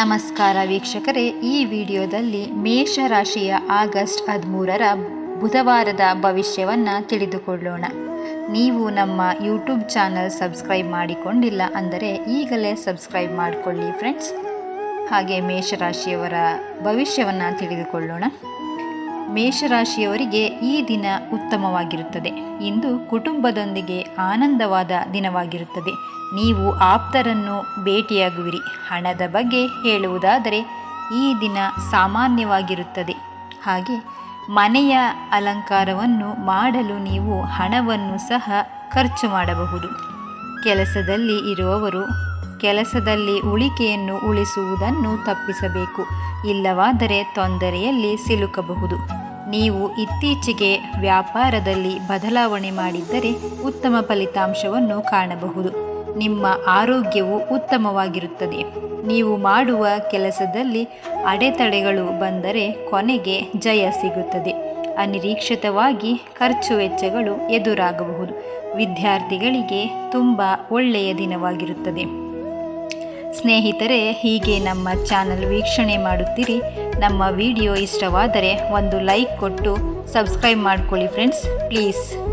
ನಮಸ್ಕಾರ ವೀಕ್ಷಕರೇ, ಈ ವಿಡಿಯೋದಲ್ಲಿ ಮೇಷರಾಶಿಯ ಆಗಸ್ಟ್ ಹದಿಮೂರರ ಬುಧವಾರದ ಭವಿಷ್ಯವನ್ನು ತಿಳಿದುಕೊಳ್ಳೋಣ. ನೀವು ನಮ್ಮ ಯೂಟ್ಯೂಬ್ ಚಾನಲ್ ಸಬ್ಸ್ಕ್ರೈಬ್ ಮಾಡಿಕೊಂಡಿಲ್ಲ ಅಂದರೆ ಈಗಲೇ ಸಬ್ಸ್ಕ್ರೈಬ್ ಮಾಡಿಕೊಳ್ಳಿ ಫ್ರೆಂಡ್ಸ್. ಹಾಗೆ ಮೇಷರಾಶಿಯವರ ಭವಿಷ್ಯವನ್ನು ತಿಳಿದುಕೊಳ್ಳೋಣ. ಮೇಷರಾಶಿಯವರಿಗೆ ಈ ದಿನ ಉತ್ತಮವಾಗಿರುತ್ತದೆ. ಇಂದು ಕುಟುಂಬದೊಂದಿಗೆ ಆನಂದವಾದ ದಿನವಾಗಿರುತ್ತದೆ. ನೀವು ಆಪ್ತರನ್ನು ಭೇಟಿಯಾಗುವಿರಿ. ಹಣದ ಬಗ್ಗೆ ಹೇಳುವುದಾದರೆ, ಈ ದಿನ ಸಾಮಾನ್ಯವಾಗಿರುತ್ತದೆ. ಹಾಗೆ ಮನೆಯ ಅಲಂಕಾರವನ್ನು ಮಾಡಲು ನೀವು ಹಣವನ್ನು ಸಹ ಖರ್ಚು ಮಾಡಬಹುದು. ಕೆಲಸದಲ್ಲಿ ಇರುವವರು ಕೆಲಸದಲ್ಲಿ ಉಳಿಕೆಯನ್ನು ಉಳಿಸುವುದನ್ನು ತಪ್ಪಿಸಬೇಕು. ಇಲ್ಲವಾದರೆ ತೊಂದರೆಯಲ್ಲಿ ಸಿಲುಕಬಹುದು. ನೀವು ಇತ್ತೀಚೆಗೆ ವ್ಯಾಪಾರದಲ್ಲಿ ಬದಲಾವಣೆ ಮಾಡಿದ್ದರೆ ಉತ್ತಮ ಫಲಿತಾಂಶವನ್ನು ಕಾಣಬಹುದು. ನಿಮ್ಮ ಆರೋಗ್ಯವು ಉತ್ತಮವಾಗಿರುತ್ತದೆ. ನೀವು ಮಾಡುವ ಕೆಲಸದಲ್ಲಿ ಅಡೆತಡೆಗಳು ಬಂದರೆ ಕೊನೆಗೆ ಜಯ ಸಿಗುತ್ತದೆ. ಅನಿರೀಕ್ಷಿತವಾಗಿ ಖರ್ಚು ವೆಚ್ಚಗಳು ಎದುರಾಗಬಹುದು. ವಿದ್ಯಾರ್ಥಿಗಳಿಗೆ ತುಂಬ ಒಳ್ಳೆಯ ದಿನವಾಗಿರುತ್ತದೆ. ಸ್ನೇಹಿತರೆ, ಹೀಗೆ ನಮ್ಮ ಚಾನಲ್ ವೀಕ್ಷಣೆ ಮಾಡುತ್ತೀರಿ. ನಮ್ಮ ವಿಡಿಯೋ ಇಷ್ಟವಾದರೆ ಒಂದು ಲೈಕ್ ಕೊಟ್ಟು ಸಬ್ಸ್ಕ್ರೈಬ್ ಮಾಡ್ಕೊಳ್ಳಿ ಫ್ರೆಂಡ್ಸ್. ಪ್ಲೀಸ್.